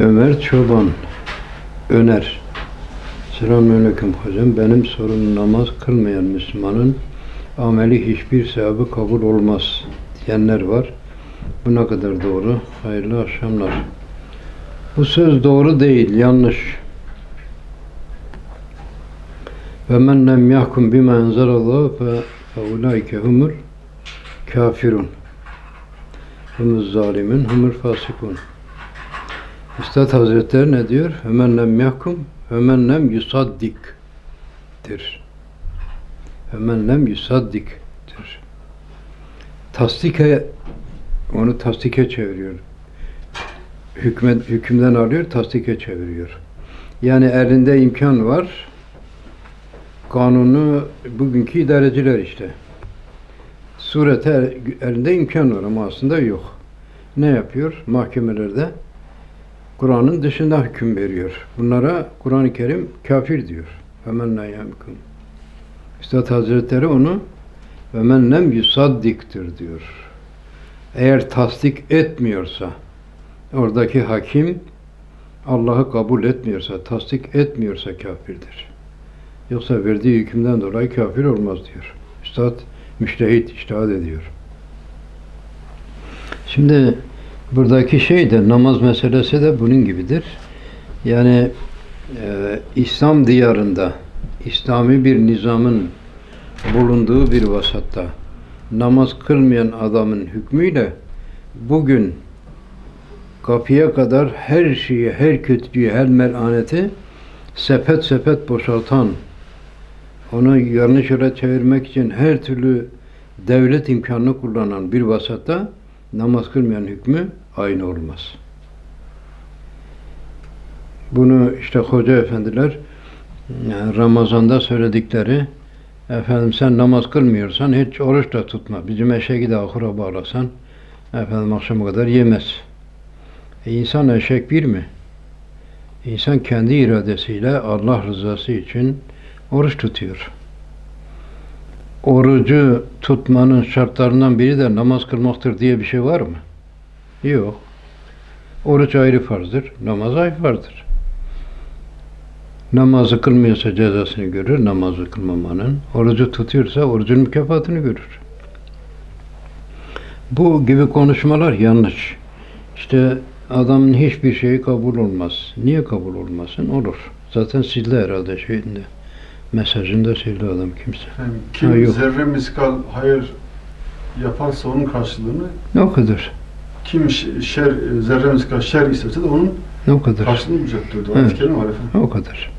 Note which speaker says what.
Speaker 1: Ömer Çoban Öner Selamünaleyküm hocam. Benim sorum namaz kılmayan Müslümanın ameli hiçbir sevabı kabul olmaz diyenler var. Bu ne kadar doğru? Hayırlı akşamlar. Bu söz doğru değil, yanlış. Ve men lem yahkum bima enzelallah fe ulaike humur kafirun. Humuz zalimin, humur fasikun. Üstad Hazretleri ne diyor? Hemen lem yahkum, hemen lem yusaddiktir. Hemen lem yusaddiktir. Tasdike, onu tasdike çeviriyor. Hükme, hükümden alıyor, tasdike çeviriyor. Yani elinde imkan var. Kanunu bugünkü idareciler işte. Surete elinde imkan var ama aslında yok. Ne yapıyor? Mahkemelerde Kur'an'ın dışında hüküm veriyor. Bunlara Kur'an-ı Kerim kafir diyor. Hemen la yemkun. Üstad Hazretleri onu ve men lem yusaddiktir diyor. Eğer tasdik etmiyorsa oradaki hakim Allah'ı kabul etmiyorsa, tasdik etmiyorsa kafirdir. Yoksa verdiği hükümden dolayı kafir olmaz diyor. Üstad müştehit iştihad ediyor. Şimdi buradaki şey de namaz meselesi de bunun gibidir. Yani e, İslam diyarında İslami bir nizamın bulunduğu bir vasatta namaz kılmayan adamın hükmüyle bugün kapıya kadar her şeyi, her kötülüğü, her melaneti sepet sepet boşaltan, onu yanlış yere çevirmek için her türlü devlet imkanını kullanan bir vasatta namaz kılmayan hükmü aynı olmaz. Bunu işte hoca efendiler yani Ramazan'da söyledikleri efendim sen namaz kılmıyorsan hiç oruç da tutma. Bizim eşeği de ahura bağlasan efendim akşama kadar yemez. E insan eşek bir mi? İnsan kendi iradesiyle Allah rızası için oruç tutuyor. Orucu tutmanın şartlarından biri de namaz kılmaktır diye bir şey var mı? Yok. Oruç ayrı farzdır, namaz ayrı farzdır. Namazı kılmıyorsa cezasını görür, namazı kılmamanın. Orucu tutuyorsa orucun mükafatını görür. Bu gibi konuşmalar yanlış. İşte adamın hiçbir şeyi kabul olmaz. Niye kabul olmasın? Olur. Zaten sildi herhalde şeyinde. Mesajında sildi adam kimse.
Speaker 2: Yani kim
Speaker 1: Ha, yok.
Speaker 2: zerre miskal hayır yaparsa onun karşılığını,
Speaker 1: Ne kadar?
Speaker 2: kim şer, zerre miskal şer isterse de onun
Speaker 1: Ne kadar?
Speaker 2: karşılığını bulacaktır.
Speaker 1: Evet.
Speaker 2: Ayet-i var efendim.
Speaker 1: O kadar.